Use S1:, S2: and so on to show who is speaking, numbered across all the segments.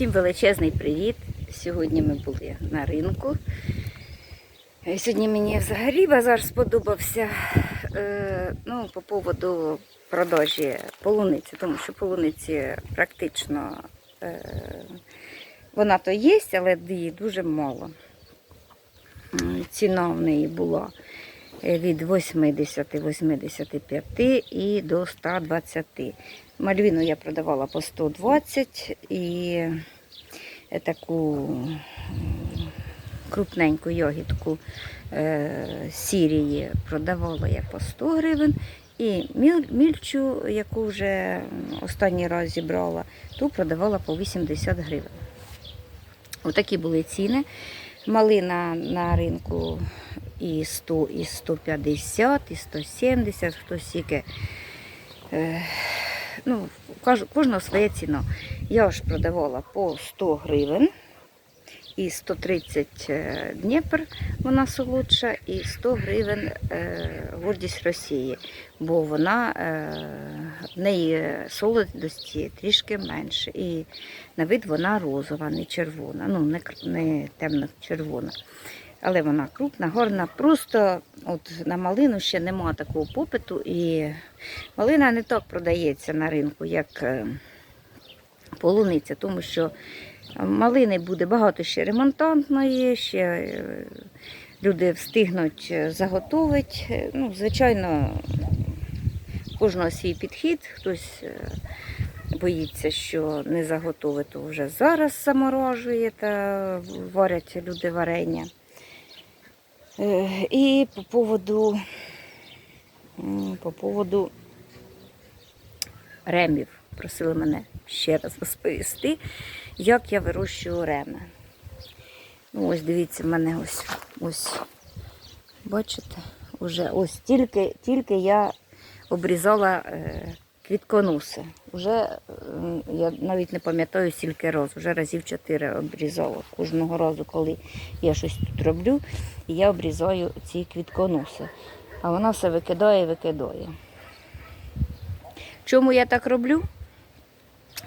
S1: Всім величезний привіт! Сьогодні ми були на ринку. Е, Сьогодні мені взагалі базар сподобався. Е, ну, по поводу продажі полуниці, тому що полуниці практично е, вона то є, але її дуже мало. Ціна в неї була від 80-85 і до 120. Мальвіну я продавала по 120 і е, таку крупненьку йогітку е, сірії продавала я по 100 гривень. І мільчу, яку вже останній раз зібрала, ту продавала по 80 гривень. Отакі були ціни. Малина на ринку і 100, і 150, і 170, хто сіки. Е, ну, кожна своя ціна. Я ж продавала по 100 гривень. І 130 е, Дніпр, вона солодша, і 100 гривень е, гордість Росії, бо вона е, в неї солодості трішки менше. І на вид вона розова, не червона, ну не, не темно-червона. Але вона крупна, гарна. Просто от на малину ще немає такого попиту, і малина не так продається на ринку, як полуниця, тому що малини буде багато ще ремонтантної, ще е, люди встигнуть е, заготовити. Е, Ну, звичайно, кожного свій підхід, хтось. е, Боїться, що не заготовить, то вже зараз заморожує та варять люди варення. Е, І по поводу, по поводу ремів просили мене ще раз розповісти, як я вирощую реми. Ну, ось дивіться, в мене ось, ось бачите, уже ось тільки, тільки я обрізала е, квітконоси. Уже е, я навіть не пам'ятаю скільки разів, вже разів чотири обрізала. Кожного разу, коли я щось тут роблю, я обрізаю ці квітконоси. А вона все викидає, і викидає. Чому я так роблю?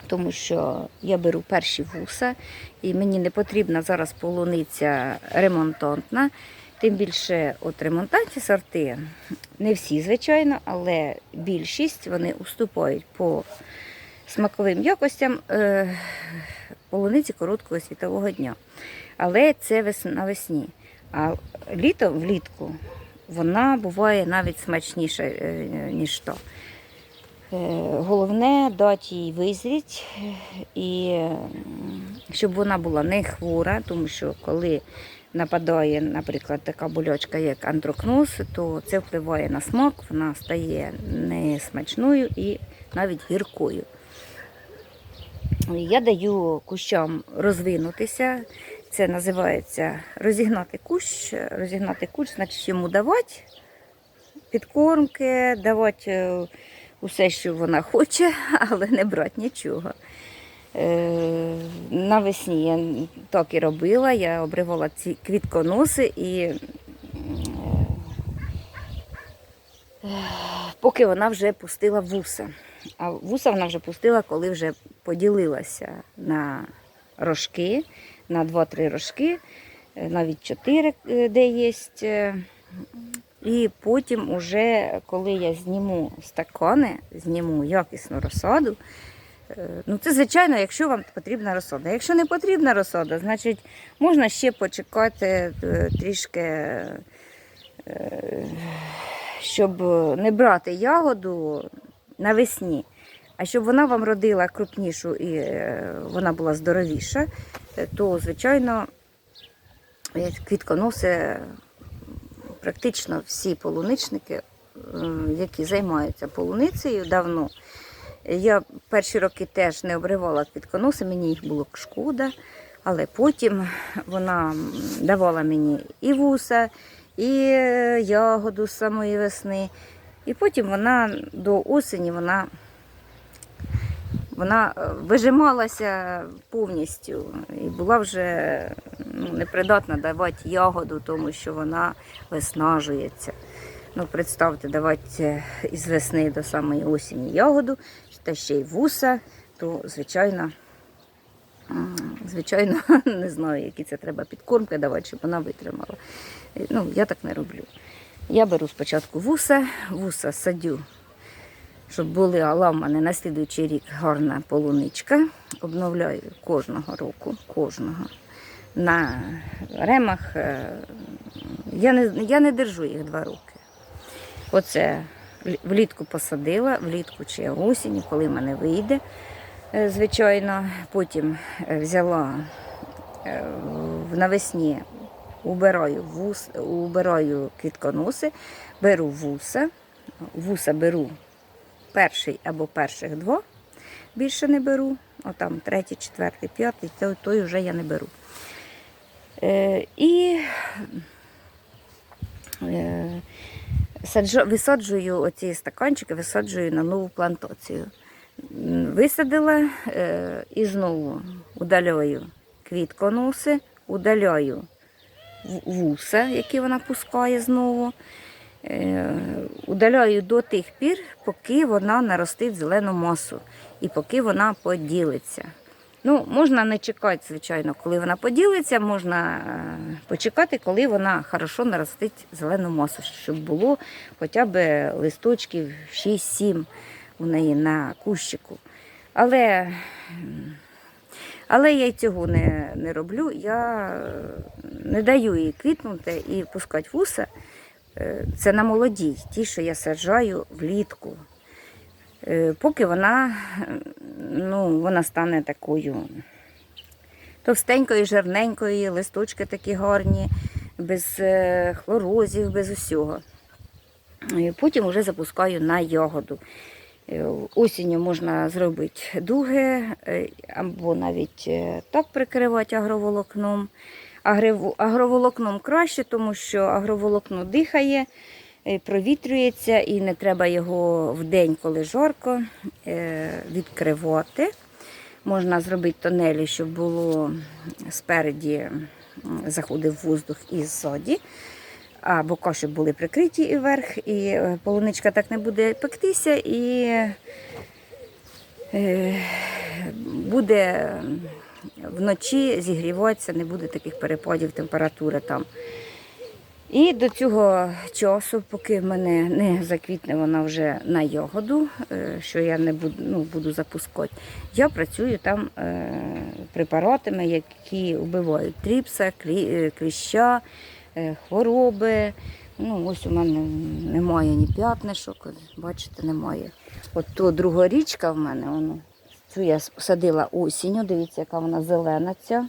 S1: Тому що я беру перші вуса, і мені не потрібна зараз полуниця ремонтантна. Тим більше от ремонтантні сорти, не всі, звичайно, але більшість вони уступають по смаковим якостям е, полуниці короткого світового дня. Але це вес- навесні. А літо влітку вона буває навіть смачніша, е, ніж то. Е, Головне дати їй визріть, е, і щоб вона була не хвора, тому що коли нападає, наприклад, така болячка, як антрокноз, то це впливає на смак, вона стає несмачною і навіть гіркою. Я даю кущам розвинутися. Це називається розігнати кущ. Розігнати кущ, значить йому давати підкормки, давати е, усе, що вона хоче, але не брати нічого. Е, Навесні я так і робила, я обривала ці квітконоси і е, поки вона вже пустила вуса. А вуса вона вже пустила, коли вже поділилася на рожки, на 2-3 рожки, е, навіть 4, е, де є. І потім, уже, коли я зніму стакани, зніму якісну розсаду. е, Ну, це звичайно, якщо вам потрібна розсада. Якщо не потрібна розсада, значить можна ще почекати е, трішки, е, щоб не брати ягоду навесні. А щоб вона вам родила крупнішу і вона була здоровіша, то, звичайно, квітконоси практично всі полуничники, які займаються полуницею давно. Я перші роки теж не обривала квітконоси, мені їх було шкода, але потім вона давала мені і вуса, і е, ягоду з самої весни. І потім вона до осені вона, вона е, вижималася повністю і була вже ну, непридатна давати ягоду, тому що вона виснажується. Ну, представте, давати із весни до самої осені ягоду, та ще й вуса, то, звичайно, звичайно, не знаю, які це треба підкормки давати, щоб вона витримала. Е, Ну, я так не роблю. Я беру спочатку вуса, вуса садю, щоб були в мене на слідуючий рік гарна полуничка. Обновляю кожного року, кожного. На ремах е, я не, я не держу їх два роки. Оце влітку посадила, влітку чи осінь, коли в мене вийде, е, звичайно. Потім е, взяла навесні, убираю, вус, убираю квітконоси, беру вуса. Вуса беру перший або перших два, більше не беру. Отам третій, четвертий, п'ятий, той вже я не беру. Е, і е, саджу, висаджую оці стаканчики, висаджую на нову плантацію. Висадила е, і знову удаляю квітконоси, удаляю вуса, які вона пускає знову. Е, удаляю до тих пір, поки вона наростить зелену масу і поки вона поділиться. Ну, можна не чекати, звичайно, коли вона поділиться, можна е, почекати, коли вона хорошо наростить зелену масу, щоб було хоча б листочків 6-7 у неї на кущику. Але, але я й цього не, не роблю. Я е, не даю їй квітнути і пускати вуса. Е, Це на молодій, ті, що я саджаю влітку. Е, Поки вона, ну, вона стане такою товстенькою, жирненькою, листочки такі гарні, без е, хлорозів, без усього. Потім вже запускаю на ягоду. Осінню можна зробити дуги або навіть так прикривати агроволокном. Агроволокном краще, тому що агроволокно дихає, е, провітрюється і не треба його в день, коли жарко, е, відкривати. Можна зробити тонелі, щоб було спереді заходив воздух і ззаді, а бока, були прикриті і вверх, і е, полуничка так не буде пектися, і буде вночі зігріватися, не буде таких перепадів температури там. І до цього часу, поки в мене не заквітне вона вже на ягоду, е, що я не буду, ну, буду запускати, я працюю там е, препаратами, які вбивають тріпса, е, кліща, хвороби. Ну, ось у мене немає ні п'ятнишок, бачите, немає. От то другорічка в мене, воно, цю я садила осінню, дивіться, яка вона зелена ця.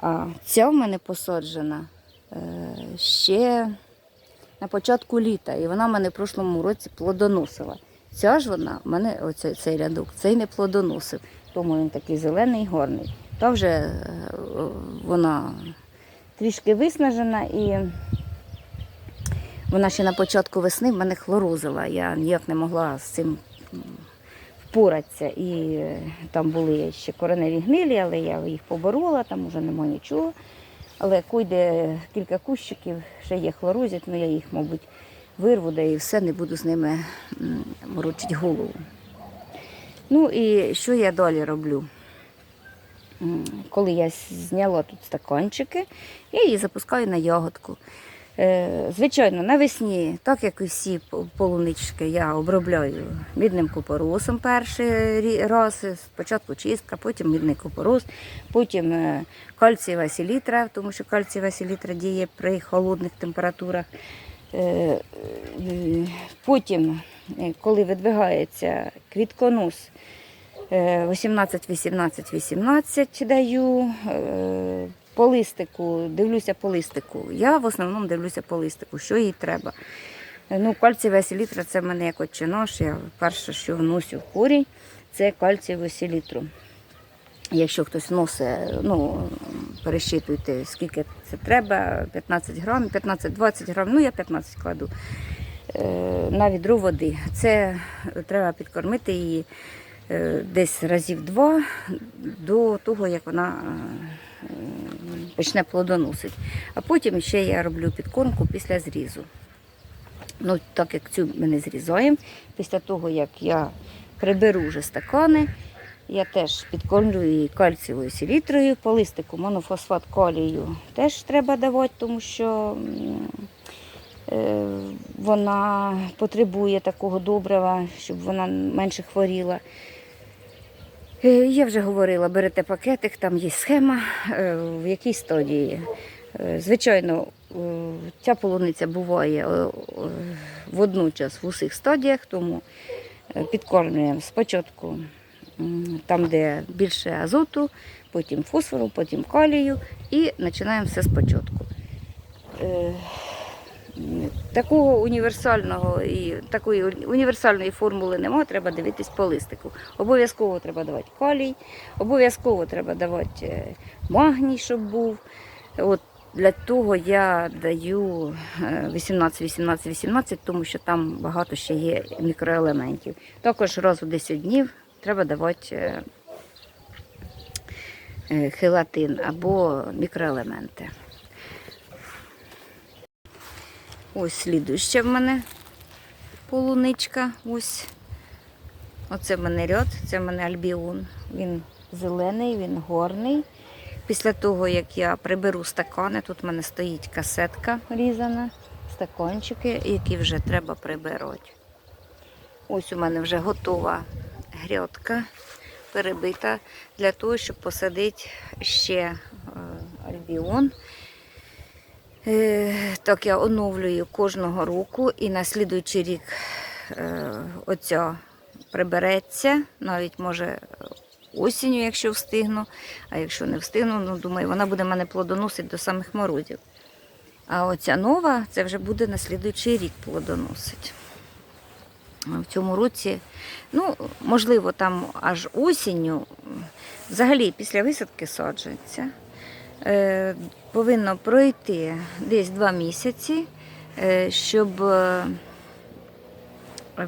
S1: А ця в мене посаджена е, ще на початку літа, і вона в мене в прошлому році плодоносила. Ця ж вона, в мене оцей цей рядок, цей не плодоносив, тому він такий зелений і гарний. Та вже е, вона трішки виснажена і вона ще на початку весни в мене хлорозила. Я ніяк не могла з цим впоратися. І е, там були ще кореневі гнилі, але я їх поборола, там вже нема нічого. Але койде кілька кущиків, ще є хлорозять, ну я їх, мабуть, вирву, да і все, не буду з ними морочити голову. Ну і що я далі роблю? Коли я зняла тут стаканчики, я її запускаю на ягодку. Е, Звичайно, навесні, так як і всі полунички, я обробляю мідним купоросом перший раз. Спочатку чистка, потім мідний купорос, потім е, кальцієва селітра, тому що кальцієва селітра діє при холодних температурах. Е, Потім, коли видвигається квітконос, е, 18, 18, 18 даю. По листику, дивлюся по листику. Я в основному дивлюся по листику, що їй треба. Ну, кальцієва селітра це в мене як отче наш. Я перше, що вносю в корінь, це кальцієву селітру. Якщо хтось вносить, ну, пересчитуйте, скільки це треба, 15 грам, 15-20 грам, ну я 15 кладу е, на відро води. Це треба підкормити її е, десь разів два до того, як вона е, почне плодоносити. А потім ще я роблю підкормку після зрізу. Ну, так як цю ми не зрізаємо, після того, як я приберу вже стакани, Я теж підкормлюю її кальцієвою селітрою, по листику монофосфат калію теж треба давати, тому що е, вона потребує такого добрива, щоб вона менше хворіла. Е, Я вже говорила, берете пакетик, там є схема, е, в якій стадії. Е, Звичайно, ця полуниця буває водночас в усіх стадіях, тому підкормлюємо спочатку там, де більше азоту, потім фосфору, потім калію і починаємо все спочатку. Е, Такого універсального і такої універсальної формули немає, треба дивитись по листику. Обов'язково треба давати калій, обов'язково треба давати е, магній, щоб був. От для того я даю е, 18, 18, 18, тому що там багато ще є мікроелементів. Також раз у 10 днів треба давати е, е, хелатин або мікроелементи. Ось слідуюча в мене полуничка. Ось. Оце в мене ряд, це в мене альбіон. Він зелений, він горний. Після того, як я приберу стакани, тут в мене стоїть касетка різана, стаканчики, які вже треба прибирати. Ось у мене вже готова грядка перебита для того, щоб посадити ще е, альбіон. Е, Так я оновлюю кожного року і на слідуючий рік е, оця прибереться, навіть може осінню, якщо встигну, а якщо не встигну, ну думаю, вона буде мене плодоносити до самих морозів. А оця нова, це вже буде на слідуючий рік плодоносить. В цьому році, ну, можливо, там аж осінню, взагалі після висадки саджується. Е, повинно пройти десь два місяці, е, щоб е,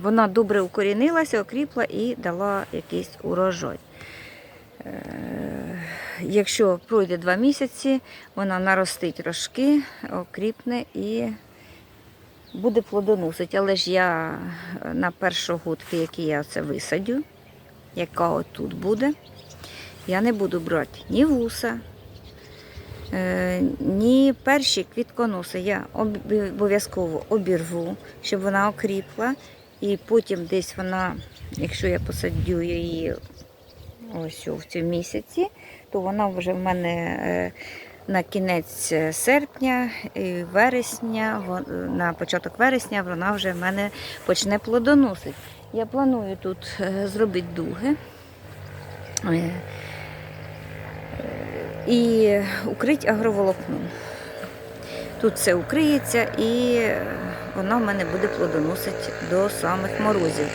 S1: вона добре укорінилася, окріпла і дала якийсь урожай. Якщо пройде два місяці, вона наростить рожки, окріпне і буде плодоносити. Але ж я на першогодки, які я це висадю, яка отут буде, я не буду брати ні вуса, Ні перші квітконоси я обов'язково обірву, щоб вона окріпла. І потім десь вона, якщо я посадю її ось в цьому місяці, то вона вже в мене е, на кінець серпня, вересня, на початок вересня вона вже в мене почне плодоносити. Я планую тут е, зробити дуги. Е, і укрить агроволокном. Тут все укриється і вона в мене буде плодоносити до самих морозів.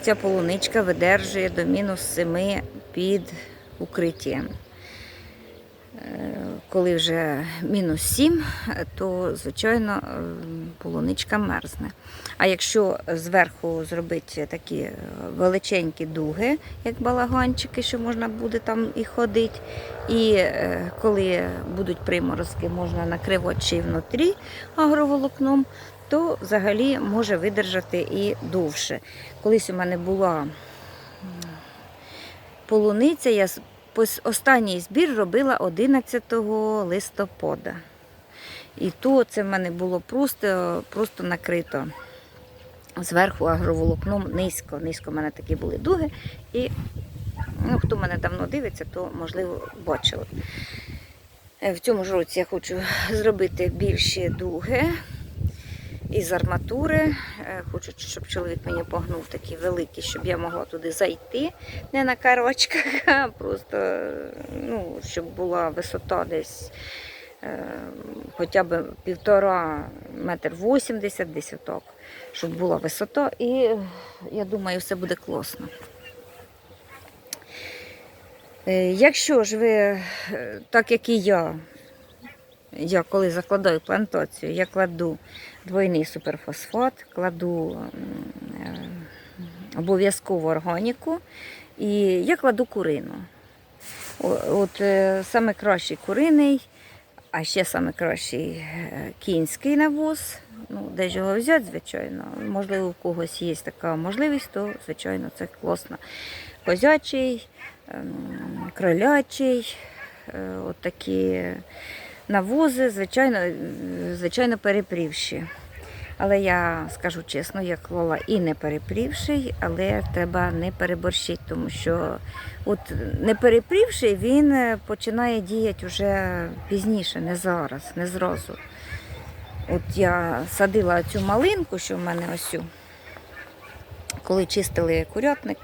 S1: Ця полуничка видержує до мінус 7 під укриттям. Коли вже мінус 7, то, звичайно, е, полуничка мерзне. А якщо зверху зробити такі е, величенькі дуги, як балаганчики, що можна буде там і ходити, і е, коли будуть приморозки, можна накривати ще внутрі агроволокном, то взагалі може видержати і довше. Колись у мене була полуниця, я останній збір робила 11 листопада. І то це в мене було просто, просто накрито зверху агроволокном низько. Низько в мене такі були дуги. І ну, хто мене давно дивиться, то можливо бачили. Е, В цьому ж році я хочу зробити більші дуги із арматури. Е, Хочу, щоб чоловік мені погнув такі великі, щоб я могла туди зайти, не на карочках, а просто ну, щоб була висота десь е, хоча б півтора метр вісімдесят, десь отак, щоб була висота. І я думаю, все буде класно. Е, Якщо ж ви, так як і я, я коли закладаю плантацію, я кладу двойний суперфосфат, кладу е, обов'язково органіку і я кладу курину. От е, саме кращий куриний, а ще саме кращий е, кінський навоз. Ну, де ж його взяти, звичайно. Можливо, у когось є така можливість, то звичайно це класно. козячий, ем, кролячий, от такі навози, звичайно, звичайно, перепрівші. Але я скажу чесно, я клала і не перепрівший, але треба не переборщити, тому що от не перепрівший він е, починає діяти вже пізніше, не зараз, не зразу. От я садила цю малинку, що в мене ось. Коли чистили курятник,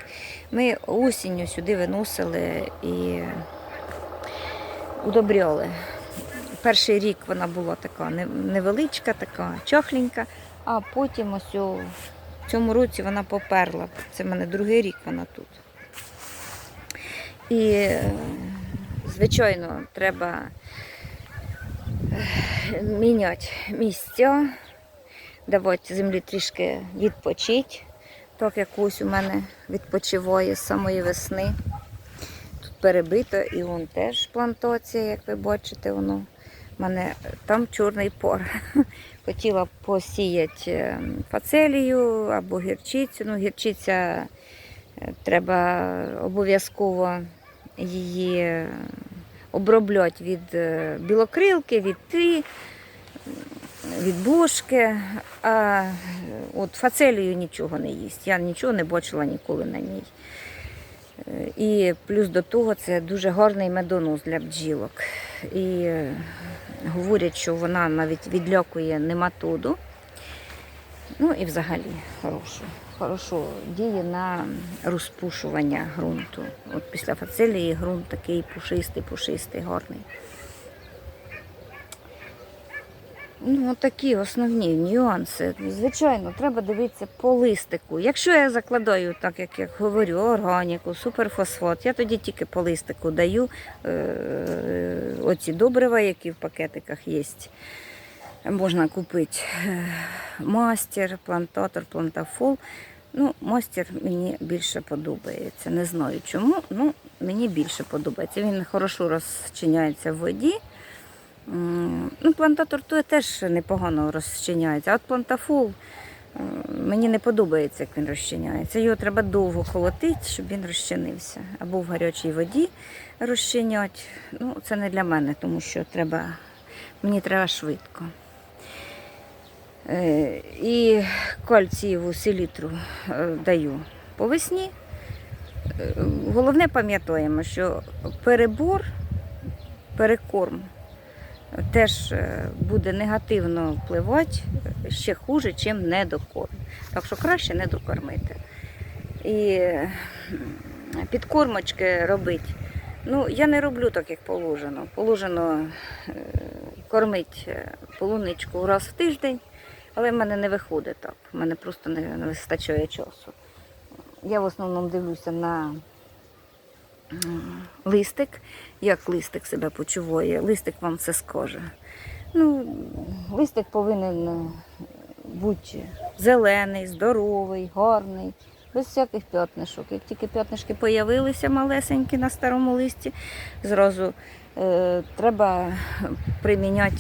S1: ми осінню сюди виносили і удобряли. Перший рік вона була така невеличка, така чахленька, а потім ось у цьому році вона поперла. Це в мене другий рік вона тут. І, е, звичайно, треба е, міняти місця, давати землі трішки відпочити, так як ось у мене відпочиває з самої весни. Перебито і вон теж плантація, як ви бачите, воно. Мене там чорний пор. Хотіла посіяти е, фацелію або гірчицю. Ну, гірчиця е, треба обов'язково її е, обробляти від білокрилки, від ти, від бошки. А от фацелію нічого не їсть. Я нічого не бачила ніколи на ній. І плюс до того це дуже гарний медонос для бджілок. І говорять, що вона навіть відлякує нематоду. Ну і взагалі хорошо. Хорошо діє на розпушування ґрунту. От після фацелії ґрунт такий пушистий, пушистий, гарний. Ну, такі основні нюанси. Звичайно, треба дивитися по листику. Якщо я закладаю, так як я говорю, органіку, суперфосфат, я тоді тільки по листику даю е- оці добрива, які в пакетиках є. Можна купити е, мастер, плантатор, плантафол. Ну, мастер мені більше подобається. Не знаю чому, ну мені більше подобається. Він хорошо розчиняється в воді. Ну, плантатор то теж непогано розчиняється. А от плантафол м, мені не подобається, як він розчиняється. Його треба довго колотити, щоб він розчинився. Або в гарячій воді розчиняти. Ну, це не для мене, тому що треба, мені треба швидко. Е, І кальцієву селітру е, даю по весні. Е, Головне пам'ятаємо, що перебор, перекорм теж е, буде негативно впливати ще хуже, ніж недокорм. Так що краще не докормити. І підкормочки робити. Ну, я не роблю так, як положено. Положено е, кормити е, полуничку раз в тиждень, але в мене не виходить так. В мене просто не вистачає часу. Я в основному дивлюся на листик, як листик себе почуває. Листик вам все скаже. Ну, листик повинен е, бути зелений, здоровий, гарний, без всяких п'ятнишок. Як тільки п'ятнишки появилися малесенькі на старому листі, зразу е, треба приміняти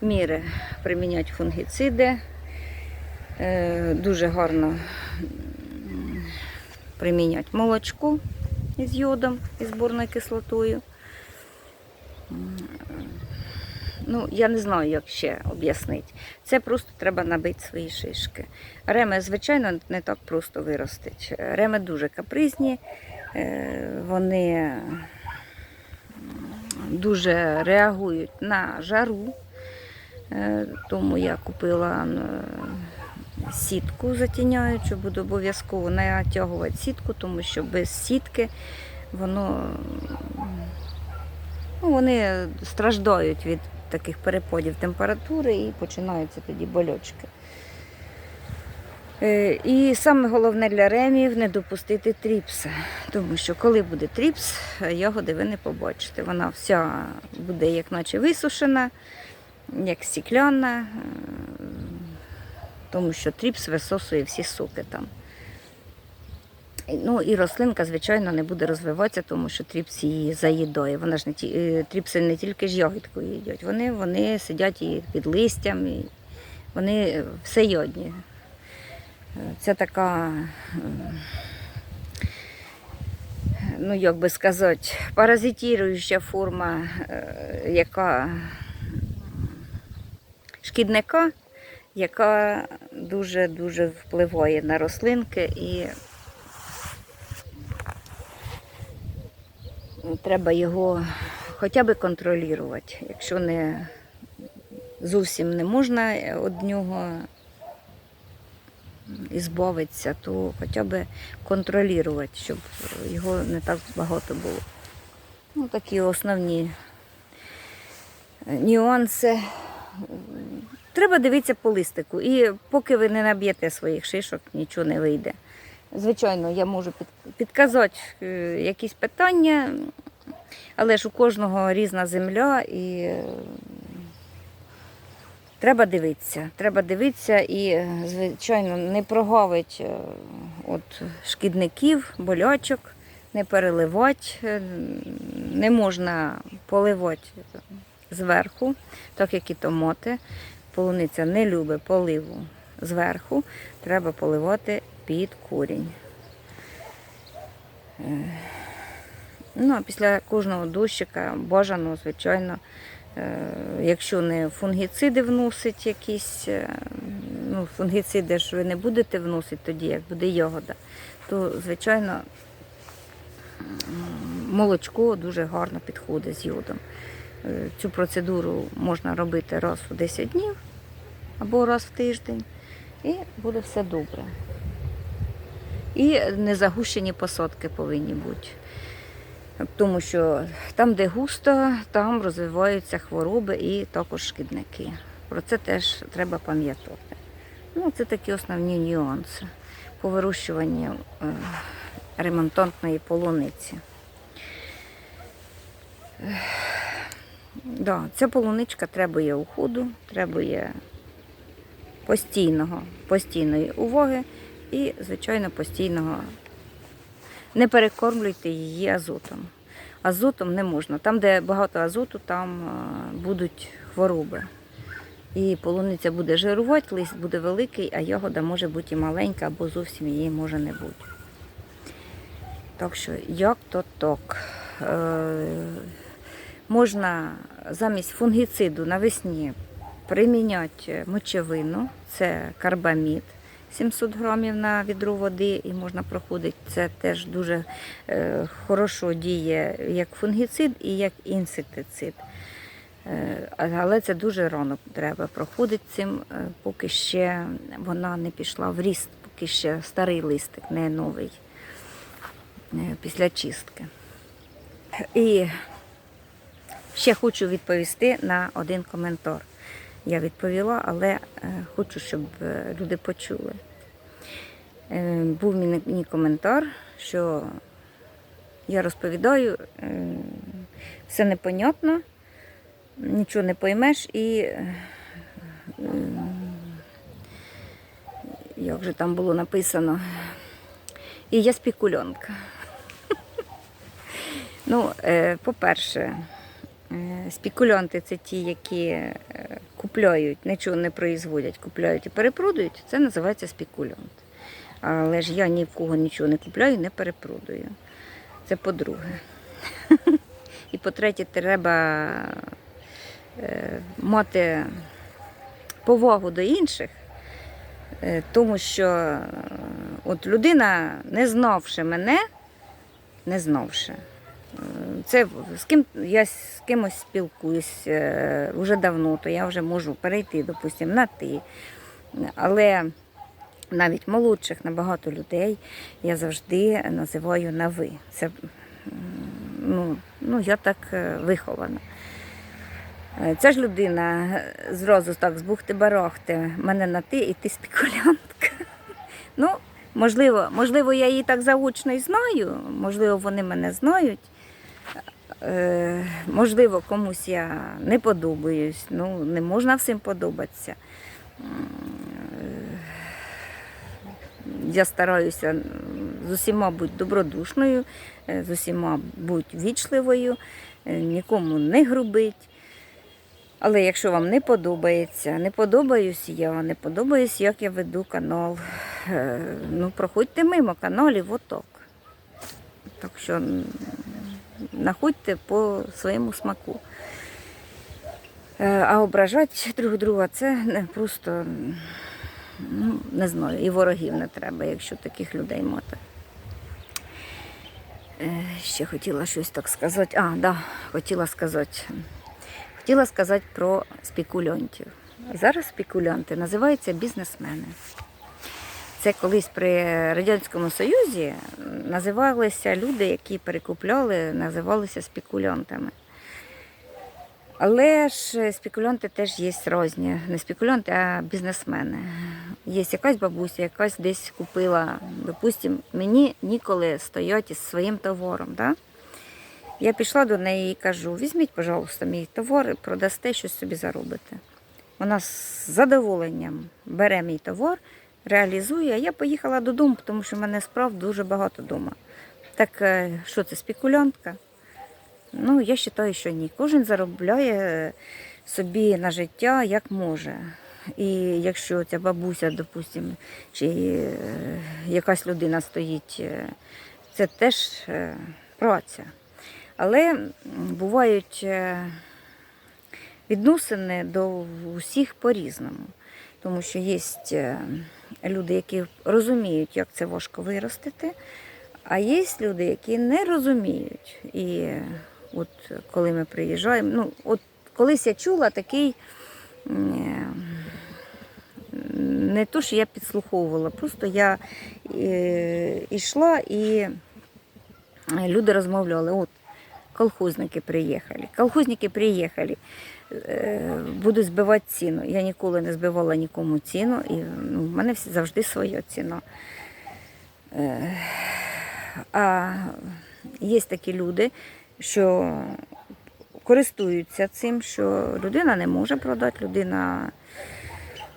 S1: міри, приміняти фунгіциди. Е, дуже гарно приміняти молочко із йодом і зборною кислотою. Ну, я не знаю, як ще об'яснити. Це просто треба набити свої шишки. Реми, звичайно, не так просто виростить. Реми дуже капризні, е, вони дуже реагують на жару. Е, Тому я купила сітку затіняючу, буду обов'язково натягувати сітку, тому що без сітки воно ну, вони страждають від таких перепадів температури і починаються тоді больочки. Е, І саме головне для ремів не допустити тріпса, тому що коли буде тріпс, ягоди ви не побачите. Вона вся буде як наче висушена, як стікляна, е, тому що тріпс висосує всі соки там. Ну і рослинка, звичайно, не буде розвиватися, тому що тріпс її заїдає. Вона ж не ті, е, тріпси не тільки ж ягідку їдять, вони, вони сидять і під листям, і вони е, всеядні. Е, Це така. ну як би сказати, паразитіруюча форма, яка шкідника, яка дуже-дуже впливає на рослинки і треба його хоча б контролювати. Якщо не зовсім не можна від нього ізбавитися, то хоча б контролювати, щоб його не так багато було. Ну, такі основні нюанси. Треба дивитися по листику. І поки ви не наб'єте своїх шишок, нічого не вийде. Звичайно, я можу підказати е, якісь питання, але ж у кожного різна земля і е, треба дивитися. Треба дивитися і, е, звичайно, не прогавить от шкідників, болячок, не переливати, не можна поливати зверху, так як і томоти. Полуниця не любить поливу зверху, треба поливати під корінь. Е, Ну, а після кожного дощика бажано, звичайно, е, якщо не фунгіциди вносить якісь, е, ну, фунгіциди ж ви не будете вносити тоді, як буде ягода, то, звичайно, молочко дуже гарно підходить з йодом. Цю процедуру можна робити раз у 10 днів або раз в тиждень, і буде все добре. І незагущені посадки повинні бути. Тому що там, де густо, там розвиваються хвороби і також шкідники. Про це теж треба пам'ятати. Ну, це такі основні нюанси по вирощуванню е, ремонтантної полуниці. Да, ця полуничка требує уходу, требує постійного, постійної уваги і, звичайно, постійного. Не перекормлюйте її азотом. Азотом не можна. Там, де багато азоту, там будуть хвороби. І полуниця буде жирувати, лист буде великий, а ягода може бути і маленька, або зовсім її може не бути. Так що, як то так. Е, можна замість фунгіциду навесні приміняти мочевину, це карбамід 700 грамів на відро води і можна проходити. Це теж дуже е, хорошо діє як фунгіцид і як інсектицид. Е, але це дуже рано треба проходити цим, е, поки ще вона не пішла в ріст, поки ще старий листик, не новий, е, після чистки. І ще хочу відповісти на один коментар. Я відповіла, але е, хочу, щоб е, люди почули. Е, Був мені коментар, що я розповідаю, все непонятно, нічого не поймеш і як же там було написано, і я спекулянка. Ну, по-перше, Спекулянти це ті, які е, купляють, нічого не производять, купляють і перепродають. Це називається спекулянт. Але ж я ні в кого нічого не купляю, не перепродаю. Це по-друге. І по-третє, треба е, мати повагу до інших, е, тому що е, от людина, не знавши мене, не знавши. Це з ким я з кимось спілкуюсь е, вже давно, то я вже можу перейти, допустимо, на ти. Але навіть молодших набагато людей я завжди називаю на ви. Це ну, ну я так е, вихована. Е, Ця ж людина зразу так з бухти-барахти мене на ти і ти спекулянтка. Ну, можливо, можливо, я її так заочно і знаю, можливо, вони мене знають. Е, можливо, комусь я не подобаюсь. Ну, не можна всім подобатися. Е, Я стараюся з усіма бути добродушною, е, з усіма бути вічливою, нікому не грубить. Але якщо вам не подобається, не подобаюсь я, не подобаюсь, як я веду канал, ну проходьте мимо каналів отак. Так що м, знаходьте по своєму смаку. Е, А ображати друг друга це не просто ну, не знаю, і ворогів не треба, якщо таких людей мати. Е, Ще хотіла щось так сказати. А, да, хотіла сказати. Хотіла сказати про спекулянтів. Зараз спекулянти називаються бізнесмени. Це колись при Радянському Союзі називалися люди, які перекупляли, називалися спекулянтами. Але ж спекулянти теж є різні. Не спекулянти, а бізнесмени. Є якась бабуся, якась десь купила, допустимо, мені ніколи стоять із своїм товаром. Да? Я пішла до неї і кажу: візьміть, пожалуйста, мій товар продасте щось собі заробите. Вона з задоволенням бере мій товар, реалізує, а я поїхала додому, тому що в мене справ дуже багато вдома. Так е, що це, спекулянтка? Ну, я вважаю, що ні. Кожен заробляє собі на життя як може. І якщо ця бабуся, допустимо, чи е, якась людина стоїть, е, це теж е, праця. Але бувають е, відносини до усіх по-різному. Тому що є люди, які розуміють, як це важко виростити, а є люди, які не розуміють. І е, от коли ми приїжджаємо, ну от колись я чула такий. Не то, що я підслуховувала, просто я е, йшла і люди розмовляли. От колхозники приїхали. Колхозники приїхали, е, будуть збивати ціну. Я ніколи не збивала нікому ціну, і ну, в мене завжди своя ціна. Е, А є такі люди, що користуються цим, що людина не може продати, людина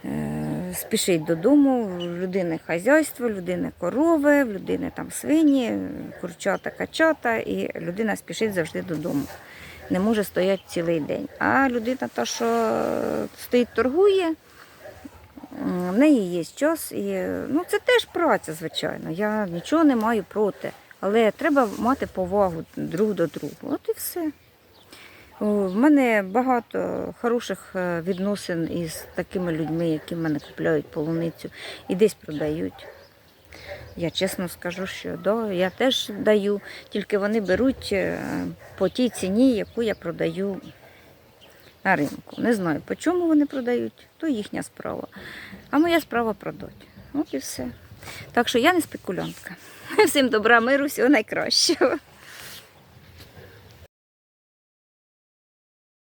S1: е, спішить додому, в людини хазяйство, в людини корови, в людини там свині, курчата, качата, і людина спішить завжди додому. Не може стояти цілий день. А людина, та, що стоїть, торгує, в неї є час. І, ну, це теж праця, звичайно. Я нічого не маю проти. Але треба мати повагу друг до друга. От і все. В мене багато хороших е, відносин із такими людьми, які в мене купляють полуницю і десь продають. Я чесно скажу, що да, я теж даю, тільки вони беруть е, по тій ціні, яку я продаю на ринку. Не знаю, по чому вони продають, то їхня справа. А моя справа продати. От і все. Так що я не спекулянтка. Всім добра, миру, всього найкращого.